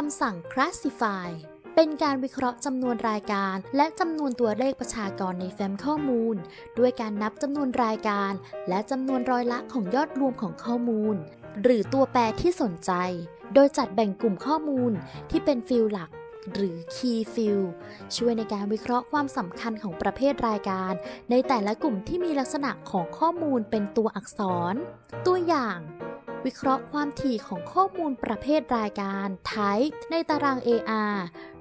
คำสั่ง classify เป็นการวิเคราะห์จำนวนรายการ และจำนวนตัวเลขประชากรในแฟ้มข้อมูล ด้วยการนับจำนวนรายการ และจำนวนร้อยละของยอดรวมของข้อมูล หรือตัวแปรที่สนใจ โดยจัดแบ่งกลุ่มข้อมูลที่เป็นฟิลหลัก หรือ Key Field ช่วยในการวิเคราะห์ความสำคัญของประเภทรายการ ในแต่ละกลุ่มที่มีลักษณะของข้อมูลเป็นตัวอักษร ตัวอย่าง วิเคราะห์ความถี่ของข้อมูลประเภทรายการ Type ในตาราง AR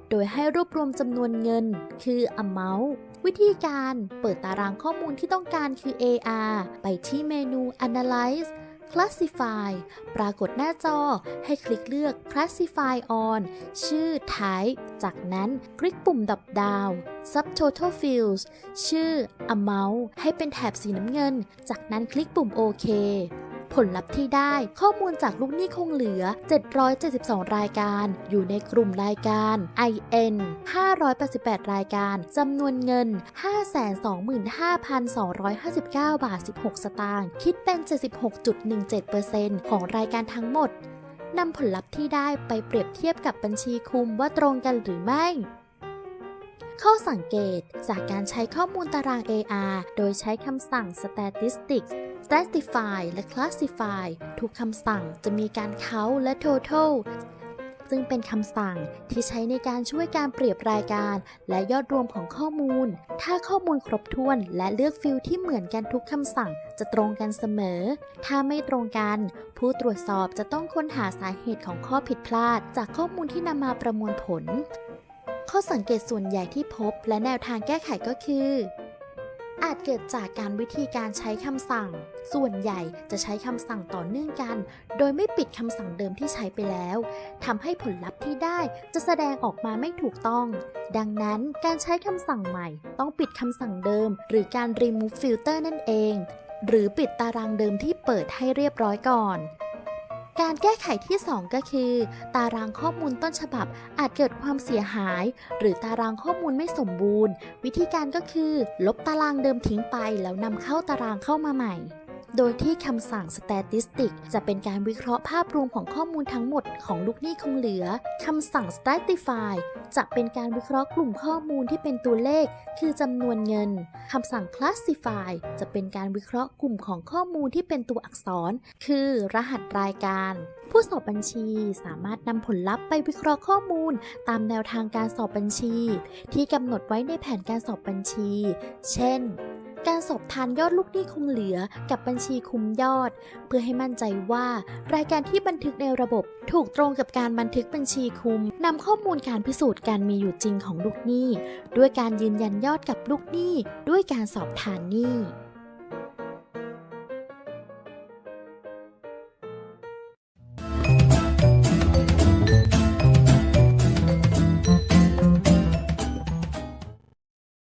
โดยให้รวบรวมจำนวนเงิน คือ amount วิธีการเปิดตารางข้อมูลที่ต้องการคือ AR ไปที่เมนู Analyze Classify ปรากฏหน้าจอให้คลิกเลือก Classify on ชื่อ Type จากนั้นคลิกปุ่มดับดาว Subtotal Fields ชื่อ Amount ให้เป็นแถบสีน้ำเงิน จากนั้นคลิกปุ่มโอเค ผลลัพธ์ที่ได้ข้อมูลจากลูกหนี้คงเหลือ 772 รายการ อยู่ในกลุ่มรายการ IN 588 รายการจำนวนเงิน 525,259 บาท 16 สตางค์คิดเป็น 76.17%ของรายการทั้งหมดนำผลลัพธ์ที่ได้ไปเปรียบเทียบกับบัญชีคุมว่าตรงกันหรือไม่ ข้อสังเกตจากการใช้ข้อมูลตาราง AR โดยใช้คำสั่ง statistics stratify และ classify ทุกคำสั่งจะมีการเค้าและ total ซึ่งเป็นคำสั่งที่ใช้ในการช่วยการเปรียบรายการ และยอดรวมของข้อมูล ถ้าข้อมูลครบถ้วนและเลือกฟิลที่เหมือนกันทุกคำสั่งจะตรงกันเสมอ ถ้าไม่ตรงกัน ผู้ตรวจสอบจะต้องค้นหาสาเหตุของข้อผิดพลาด จากข้อมูลที่นำมาประมวลผล ข้อสังเกตส่วนใหญ่ที่พบและแนวทางแก้ไขก็คือ อาจเกิดจากการวิธีการใช้คำสั่ง ส่วนใหญ่จะใช้คำสั่งต่อเนื่องกัน โดยไม่ปิดคำสั่งเดิมที่ใช้ไปแล้วทำให้ผลลัพธ์ที่ได้จะแสดงออกมาไม่ถูกต้อง ดังนั้นการใช้คำสั่งใหม่ ต้องปิดคำสั่งเดิม หรือการ remove filter นั่นเอง หรือปิดตารางเดิมที่เปิดให้เรียบร้อยก่อน การแก้ไขที่ 2 ก็คือ ตารางข้อมูลต้นฉบับอาจเกิดความเสียหาย หรือตารางข้อมูลไม่สมบูรณ์ วิธีการก็คือ ลบตารางเดิมทิ้งไปแล้วนำเข้าตารางเข้ามาใหม่ โดยที่คำสั่ง statistic จะเป็นการวิเคราะห์ภาพรวมของข้อมูลทั้งหมดของลูกหนี้คงเหลือ คำสั่ง stratify จะเป็นการวิเคราะห์กลุ่มข้อมูลที่เป็นตัวเลข คือจำนวนเงิน คำสั่ง classify จะเป็นการวิเคราะห์กลุ่มของข้อมูลที่เป็นตัวอักษร คือรหัสรายการ ผู้สอบบัญชีสามารถนำผลลัพธ์ไปวิเคราะห์ข้อมูล ตามแนวทางการสอบบัญชี ที่กำหนดไว้ในแผนการสอบบัญชี เช่น การสอบทานยอดลูกหนี้คงเหลือกับบัญชีคุมยอด เพื่อให้มั่นใจว่ารายการที่บันทึกในระบบถูกตรงกับการบันทึกบัญชีคุมนำข้อมูลการพิสูจน์การมีอยู่จริงของลูกหนี้ ด้วยการยืนยันยอดกับลูกหนี้ ด้วยการสอบทานหนี้